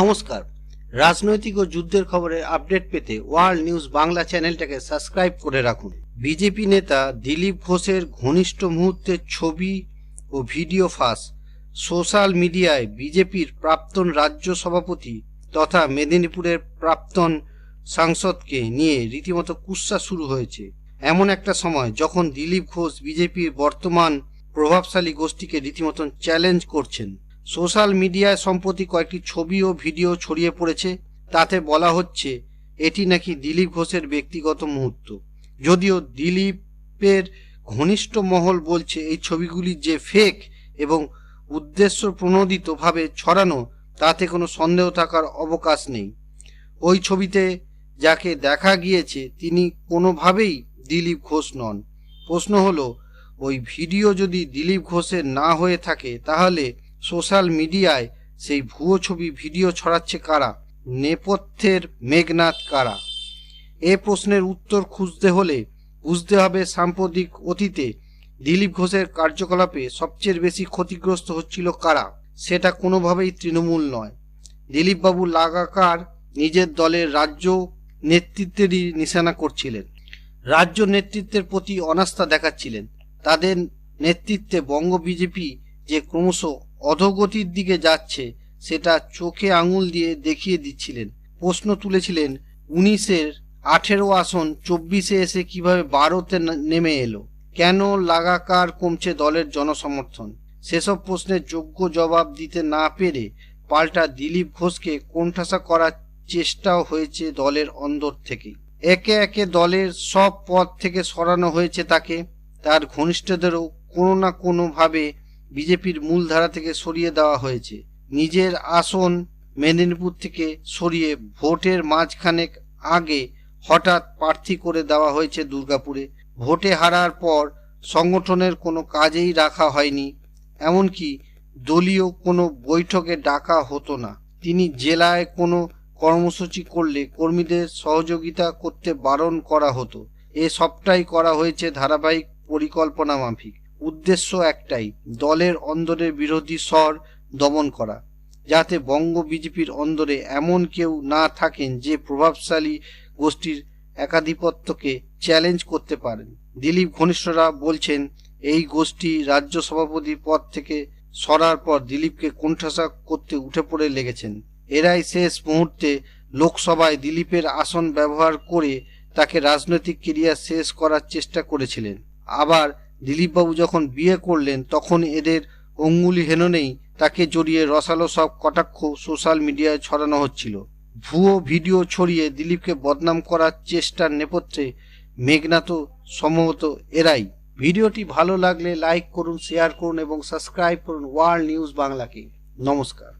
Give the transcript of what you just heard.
নমস্কার। রাজনৈতিক ও যুদ্ধের খবরের আপডেট পেতে ওয়ার্ল্ড নিউজ বাংলা চ্যানেলটাকে সাবস্ক্রাইব করে রাখুন। বিজেপি নেতা দিলীপ ঘোষের ঘনিষ্ঠ মুহূর্তের ছবি ও ভিডিও ফাঁস। সোশ্যাল মিডিয়ায় বিজেপির প্রাক্তন রাজ্য সভাপতি তথা মেদিনীপুরের প্রাক্তন সাংসদকে নিয়ে রীতিমতো কুৎসা শুরু হয়েছে। এমন একটা সময় যখন দিলীপ ঘোষ বিজেপির বর্তমান প্রভাবশালী গোষ্ঠীকে রীতিমতন চ্যালেঞ্জ করছেন। সোশ্যাল মিডিয়ায় সম্প্রতি কয়েকটি ছবি ও ভিডিও ছড়িয়ে পড়েছে। তাতে বলা হচ্ছে, এটি নাকি দিলীপ ঘোষের ব্যক্তিগত মুহূর্ত। যদিও দিলীপের ঘনিষ্ঠ মহল বলছে, এই ছবিগুলি যে ফেক এবং উদ্দেশ্য প্রণোদিতভাবে ছড়ানো, তাতে কোনো সন্দেহ থাকার অবকাশ নেই। ওই ছবিতে যাকে দেখা গিয়েছে, তিনি কোনোভাবেই দিলীপ ঘোষ নন। প্রশ্ন হলো, ওই ভিডিও যদি দিলীপ ঘোষের না হয়ে থাকে, তাহলে সোশ্যাল মিডিয়ায় সেই ভুয়ো ছবি ভিডিও ছড়াচ্ছে কারা? নেপথ্যের মেঘনাথ কারা? এ প্রশ্নের উত্তর খুঁজতে হলে বুঝতে হবে সাম্প্রতিক অতীতে দিলীপ ঘোষের কার্যকলাপে সবচেয়ে বেশি ক্ষতিগ্রস্ত হচ্ছিল কারা? সেটা কোনোভাবেই তৃণমূল নয়। দিলীপবাবু লাগাকার নিজের দলের রাজ্য নেতৃত্বেরই নিশানা করছিলেন। রাজ্য নেতৃত্বের প্রতি অনাস্থা দেখাচ্ছিলেন। তাদের নেতৃত্বে বঙ্গ বিজেপি যে ক্রমশ অধোগতির দিকে যাচ্ছে, সেটা চোখে আঙুল দিয়ে দেখিয়ে দিচ্ছিলেন। প্রশ্ন তুলেছিলেন, উনিশের আঠেরো আসন চব্বিশে এসে কীভাবে বারোতে নেমে এলো? কেন লাগাকার কমছে দলের জনসমর্থন? সেসব প্রশ্নের যোগ্য জবাব দিতে না পেরে পাল্টা দিলীপ ঘোষকে কোণঠাসা করার চেষ্টাও হয়েছে দলের অন্দর থেকে। একে একে দলের সব পদ থেকে সরানো হয়েছে তাকে। তার ঘনিষ্ঠদেরও কোনো না কোনোভাবে বিজেপির মূলধারা থেকে সরিয়ে দেওয়া হয়েছে। নিজের আসন মেদিনীপুর থেকে সরিয়ে ভোটের মাঝখানেক আগে হঠাৎ প্রার্থী করে দেওয়া হয়েছে দুর্গাপুরে। ভোটে হারার পর সংগঠনের কোনো কাজেই রাখা হয়নি। এমনকি দলীয় কোনো বৈঠকে ডাকা হতো না। তিনি জেলায় কোনো কর্মসূচি করলে কর্মীদের সহযোগিতা করতে বারণ করা হতো। এ সবটাই করা হয়েছে ধারাবাহিক পরিকল্পনা মাফিক। উদ্দেশ্য একটাই, দলের অন্দরের বিরোধী স্বর দমন করা, যাতে বঙ্গ বিজেপির অন্দরে এমন কেউ না থাকেন যে প্রভাবশালী গোষ্ঠীর একাধিপত্যকে চ্যালেঞ্জ করতে পারেন। দিলীপ ঘনিষ্ঠরা বলছেন, এই গোষ্ঠী রাজ্য সভাপতি পদ থেকে সরার পর দিলীপকে কোণঠাসা করতে উঠে পড়ে লেগেছেন। এরাই শেষ মুহূর্তে লোকসভায় দিলীপের আসন ব্যবহার করে তাকে রাজনৈতিক কেরিয়ার শেষ করার চেষ্টা করেছিলেন। আবার দিলীপবাবু যখন বিয়ে করলেন, তখন এদের অঙ্গুলি হেননেই তাকে জড়িয়ে রসালো সব কটাক্ষ সোশ্যাল মিডিয়ায় ছড়ানো হচ্ছিল। ভুয়ো ভিডিও ছড়িয়ে দিলীপকে বদনাম করার চেষ্টার নেপথ্যে মেঘনাথ সম্ভবত এরাই। ভিডিওটি ভালো লাগলে লাইক করুন, শেয়ার করুন এবং সাবস্ক্রাইব করুন ওয়ার্ল্ড নিউজ বাংলাকে। নমস্কার।